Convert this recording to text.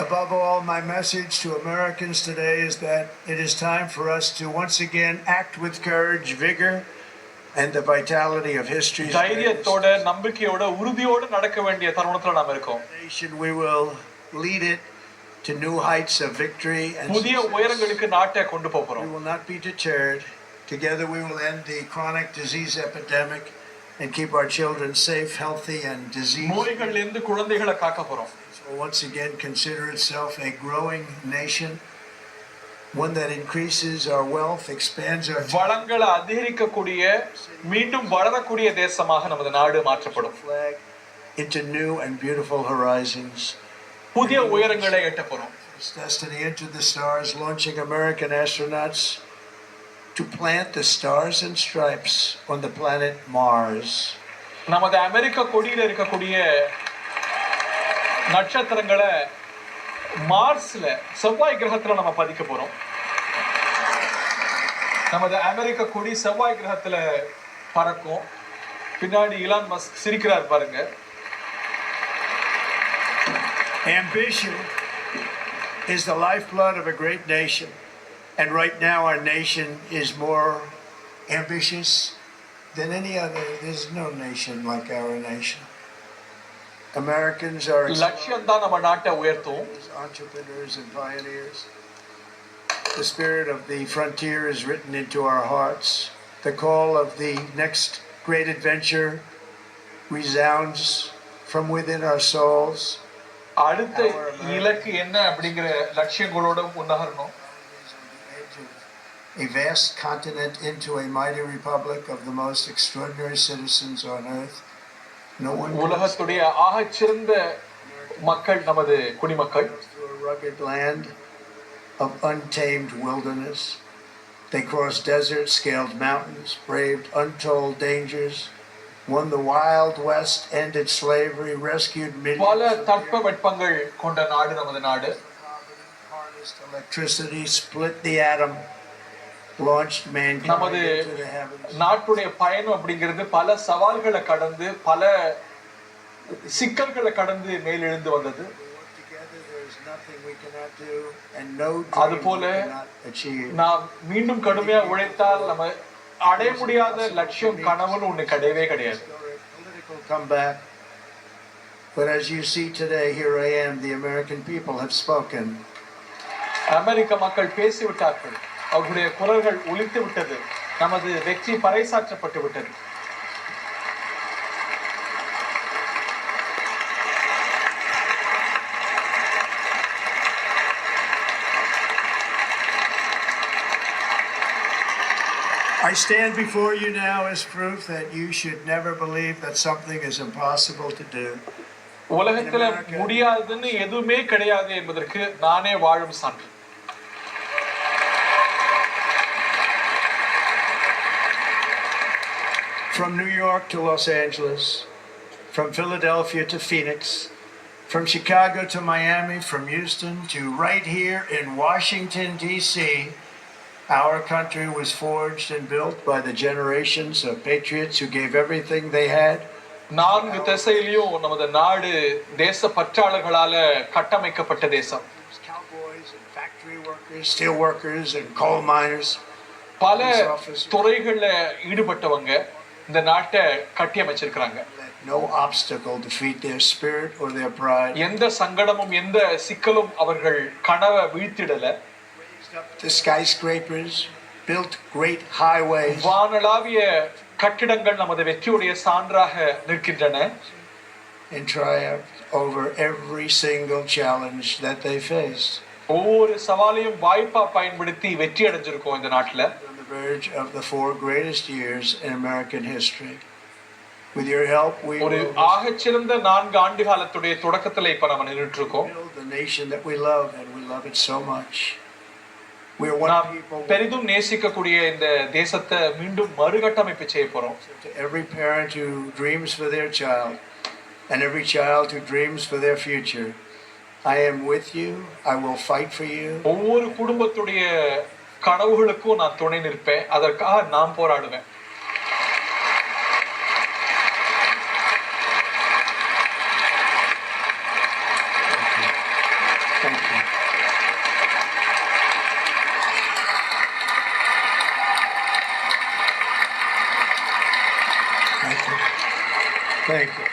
Above all, my message to Americans today is that it is time for us to once again act with courage, vigor, and the vitality of history's greatest தைரியத்தோட நம்பிக்கையோட உறுதியோட நடக்க வேண்டிய தருணத்துல நாம இருக்கோம் nation. We will lead it to new heights of victory and புதிய success. உயரங்களுக்கு நாட்டை கொண்டு போக We போறோம் will not be deterred. Together, we will end the chronic disease epidemic and keep our children safe, healthy, and disease. நோய்கள்ல இருந்து குழந்தைகளை காக்க போறோம் will once again consider itself a growing nation, one that increases our wealth, expands our வளங்களை அதிகரிக்கக்கூடிய மீண்டும் வளரக்கூடிய தேசமாக நமது நாடு மாற்றப்படும் flag into new and beautiful horizons. புதிய உயரங்களை எட்ட போறோம் Its destiny into the stars, launching American astronauts to plant the stars and stripes on the planet Mars. நமது அமெரிக்க கொடியில இருக்கக்கூடிய நட்சத்திரங்களை மார்ஸ்ல செவ்வாய் கிரகத்துல நம்ம பதிக்க போறோம் நமது அமெரிக்க கொடி செவ்வாய் கிரகத்துல பறக்கும் பின்னாடி இலான் மஸ்க் சிரிக்கிறார் பாருங்க Ambition is the lifeblood of a great nation. And right now, our nation is more ambitious than any other. There's no nation like our nation. Americans are லட்சியம் தான் நம்ம நாட்டை உயர்த்தும் as entrepreneurs and pioneers. The spirit of the frontier is written into our hearts. The call of the next great adventure resounds from within our souls. அடுத்த இலக்கு என்ன அப்படிங்கிற லட்சியங்களோட முன்னகரணும் a vast continent into a mighty republic of the most extraordinary citizens on earth. No one goes உலகத்துடைய ஆகச்சிறந்த மக்கள் நமது குடிமக்கள் through a rugged land of untamed wilderness. They crossed deserts, scaled mountains, braved untold dangers, won the Wild West, ended slavery, rescued பல millions, தட்ப வெட்பங்கள் கொண்ட நாடு நமது நாடு harnessed electricity, split the atom, launched mankind நமது. நாட்டுடைய பயணம் அப்படிங்கிறது பல சவால்களை கடந்து பல சிக்கல்களை கடந்து மேலெழுந்து வந்தது அது போல. நாம் மீண்டும் கடுமையா உழைத்தால் நம்ம அடைய முடியாத லட்சியம் கனவுன்னு ஒண்ணு கிடையவே கிடையாது. But as you see today, here I am, the American people have spoken. அமெரிக்க மக்கள் பேசிவிட்டார்கள் அவர்களுடைய குரல்கள் ஒலித்து விட்டது நமது வெற்றி பறைசாற்றப்பட்டு விட்டது I stand before you now as proof that you should never believe that something is impossible to do. உலகத்துல முடியாதுன்னு எதுவுமே கிடையாது என்பதற்கு நானே வாழும் சான்று From New York to Los Angeles, from Philadelphia to Phoenix, from Chicago to Miami, from Houston to right here in Washington, D.C., our country was forged and built by the generations of patriots who gave everything they had. நான்கு திசையிலையும் நமது நாடு தேச பற்றாளர்களால கட்டமைக்கப்பட்ட தேசம் There's cowboys and factory workers, steel workers, and coal miners. பல துறைகள்ல ஈடுபட்டவங்க இந்த நாட்டை கட்டி அமைச்சிருக்கிறாங்க Let no obstacle defeat their spirit or their pride. எந்த சங்கடமும் எந்த சிக்கலும் அவர்கள் கனவை வீழ்த்திடல Raised up the skyscrapers, built great highways, வானளாவிய கட்டிடங்கள் நமது வெற்றியுடைய சான்றாக நிற்கின்றன and triumphed over every single challenge that they faced. ஒவ்வொரு சவாலையும் வாய்ப்பா பயன்படுத்தி வெற்றி அடைஞ்சிருக்கோம் இந்த நாட்டுல On the verge of the four greatest years in American history. With your help, we ஒரு will ஆகச்சிறந்த நான்கு ஆண்டு காலத்துடைய தொடக்கத்துல இப்ப நம்ம நின்றுட்டு இருக்கோம் build the nation that we love, and we love it so much. We are one நாம் people. பெரிதும் நேசிக்கக்கூடிய இந்த தேசத்தை மீண்டும் மறுகட்டமைப்பு செய்ய போறோம் To every parent who dreams for their child, and every child who dreams for their future, I am with you. I will fight for you. ஒவ்வொரு குடும்பத்துடைய கனவுகளுக்கும் நான் துணை நிற்பேன். அதற்காக நான் போராடுவேன். Thank you.